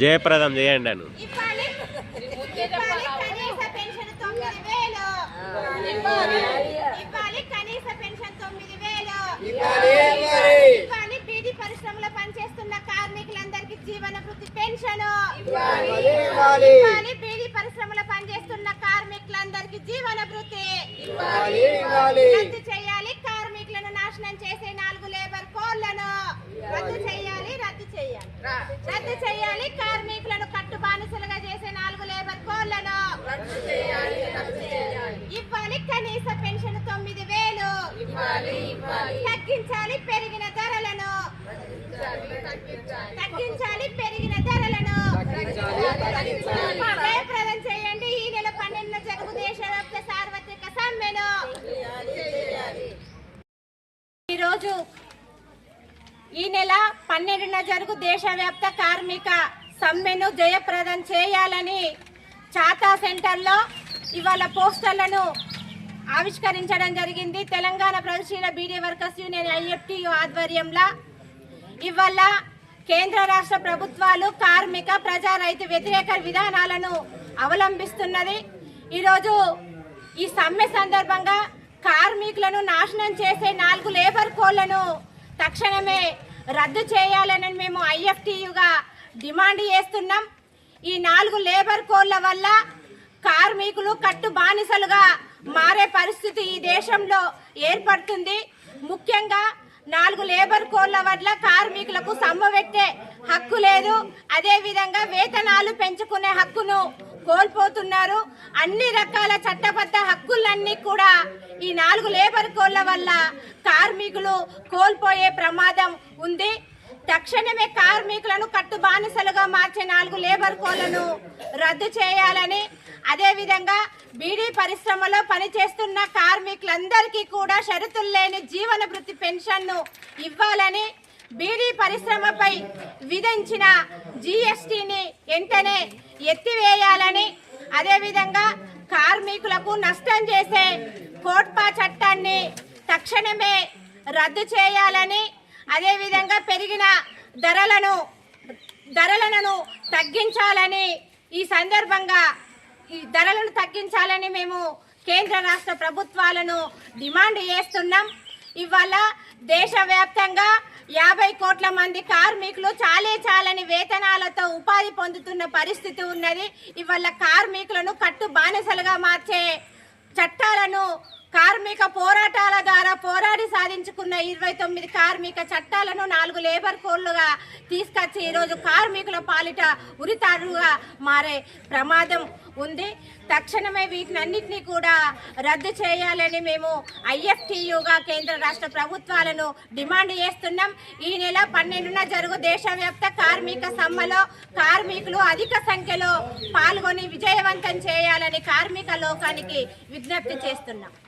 జయప్రదం చేయండి అను. పనిచేస్తున్న కార్మికులందరికీ జీవన వృత్తి పెన్షన్ ఇవ్వాలి బీడీ పరిశ్రమలో పనిచేస్తున్న కార్మికులందరికీ జీవన వృత్తి రద్దు చేయాలి. కార్మికులను నాశనం చేసే నాలుగు లేబర్ కోళ్ళను రద్దు చేయాలి. రద్దు చేయాలి. కార్మికులను కట్టు బానిసలుగా చేసే నాలుగు లేబర్ కోళ్ళను ఇవ్వాలి. కనీస పెన్షన్ తొమ్మిది వేలు. తగ్గించాలి పెరిగిన ధరలను. తగ్గించాలి పెరిగిన ధరలను. జయప్రదం చేయండి. ఈ నెల పన్నెండున జరుగు దేశవ్యాప్త సార్వత్రిక సమ్మెను. ఈరోజు ఈ నెల పన్నెండున జరుగు దేశవ్యాప్త కార్మిక సమ్మెను జయప్రదం చేయాలని చాతా సెంటర్లో ఇవాళ పోస్టర్లను ఆవిష్కరించడం జరిగింది. తెలంగాణ ప్రదర్శన బీడీ వర్కర్స్ యూనియన్ ఐఎఫ్టి ఆధ్వర్యంలో ఇవాళ కేంద్ర రాష్ట్ర ప్రభుత్వాలు కార్మిక ప్రజా రైతు వ్యతిరేక విధానాలను అవలంబిస్తున్నది. ఈరోజు ఈ సమ్మె సందర్భంగా కార్మికులను నాశనం చేసే నాలుగు లేబర్ కోళ్ళను తక్షణమే రద్దు చేయాలని మేము ఐఎఫ్టీయుగా డిమాండ్ చేస్తున్నాం. ఈ నాలుగు లేబర్ కోళ్ళ వల్ల కార్మికులు కట్టు బానిసలుగా మారే పరిస్థితి ఈ దేశంలో ఏర్పడుతుంది. ముఖ్యంగా నాలుగు లేబర్ కోళ్ళ వల్ల కార్మికులకు సమ్మబెట్టే హక్కు లేదు. అదేవిధంగా వేతనాలు పెంచుకునే హక్కును కోల్పోతున్నారు. అన్ని రకాల చట్టబద్ధ హక్కులన్నీ కూడా ఈ నాలుగు లేబర్ కోళ్ళ వల్ల కార్మికులు కోల్పోయే ప్రమాదం ఉంది. తక్షణమే కార్మికులను కట్టు బానిసలుగా మార్చే నాలుగు లేబర్ కోళ్ళను రద్దు చేయాలని అదేవిధంగా బీడీ పరిశ్రమలో పనిచేస్తున్న కార్మికులందరికీ కూడా షరతులు లేని జీవన వృత్తి పెన్షన్ను ఇవ్వాలని బీడీ పరిశ్రమపై విధించిన జీఎస్టీని వెంటనే ఎత్తివేయాలని అదేవిధంగా కార్మికులకు నష్టం చేసే కోట్పా చట్టాన్ని తక్షణమే రద్దు చేయాలని అదేవిధంగా పెరిగిన ధరలను ధరలను తగ్గించాలని ఈ సందర్భంగా ఈ ధరలను తగ్గించాలని మేము కేంద్ర రాష్ట్ర ప్రభుత్వాలను డిమాండ్ చేస్తున్నాం. ఇవాళ దేశవ్యాప్తంగా యాభై కోట్ల మంది కార్మికులు చాలే చాలని వేతనాలతో ఉపాధి పొందుతున్న పరిస్థితి ఉన్నది. ఇవాళ కార్మికులను కట్టు బానిసలుగా మార్చే చట్టాలను కార్మిక పోరాటాల ద్వారా పోరాడి సాధించుకున్న ఇరవై తొమ్మిది కార్మిక చట్టాలను నాలుగు లేబర్ కోడ్లుగా తీసుకొచ్చి ఈరోజు కార్మికుల పాలిట ఉరితారుగా మారే ప్రమాదం ఉంది. తక్షణమే వీటిని అన్నింటినీ కూడా రద్దు చేయాలని మేము ఐఎఫ్టీయుగా కేంద్ర రాష్ట్ర ప్రభుత్వాలను డిమాండ్ చేస్తున్నాం. ఈ నెల పన్నెండున జరుగు దేశవ్యాప్త కార్మిక సమ్మెలో కార్మికులు అధిక సంఖ్యలో పాల్గొని విజయవంతం చేయాలని కార్మిక లోకానికి విజ్ఞప్తి చేస్తున్నాం.